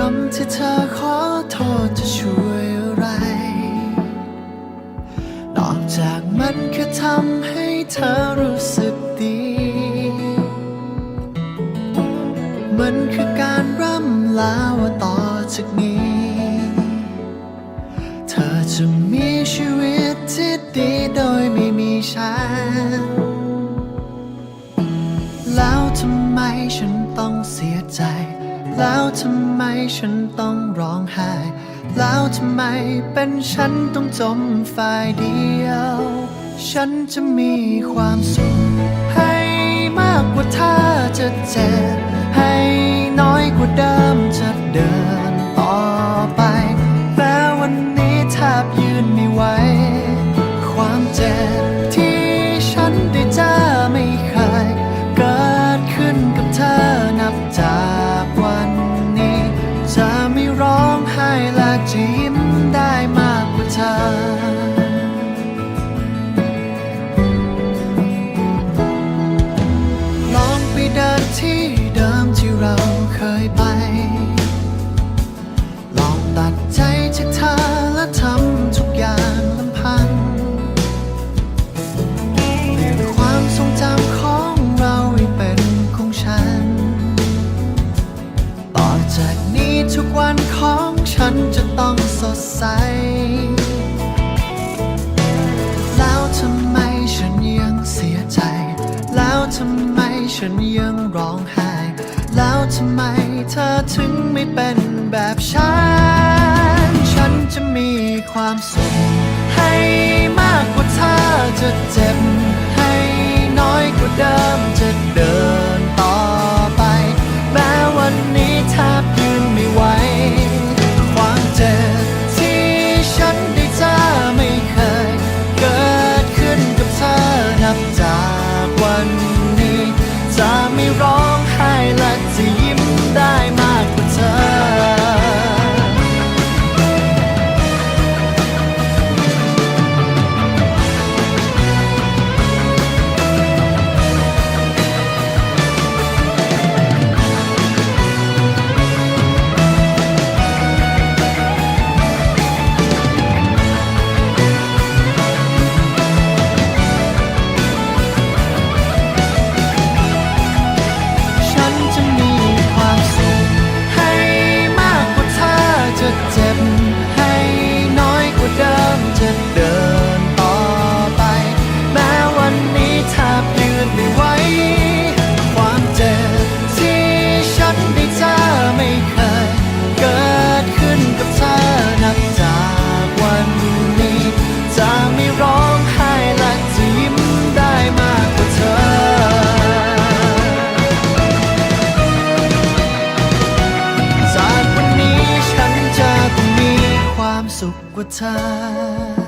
คำที่เธอขอโทษจะช่วยอะไร นอกจากมันแค่ทำให้เธอรู้สึกดี มันคือการร่ำลาว่าต่อจากนี้ เธอจะมีชีวิตที่ดีโดยไม่มีฉัน แล้วทำไมฉันต้องเสียใจ แล้วทำไมฉันต้องร้องไห้ แล้วทำไมเป็นฉันต้องจมฝ่ายเดียว ฉันจะมีความสุข ให้มากกว่าถ้าจะเจ็บ ให้น้อยกว่าเดิมจะเดินต่อไปแม้วันนี้แทบยืนไม่ไหว ร้องไห้และจะยิ้มได้มากกว่าเธอลองไปเดินที่เดิมที่เราเคยไป ลองตัดใจจากเธอและทำทุกอย่าง วันของฉันจะต้องสดใส แล้วทำไมฉันยังเสียใจ แล้วทำไมฉันยังร้องไห้ แล้วทำไมเธอถึงไม่เป็นแบบฉัน ฉันจะมีความสุขให้มากกว่าเธอจะเจ็บ ไม่ร้อ จาก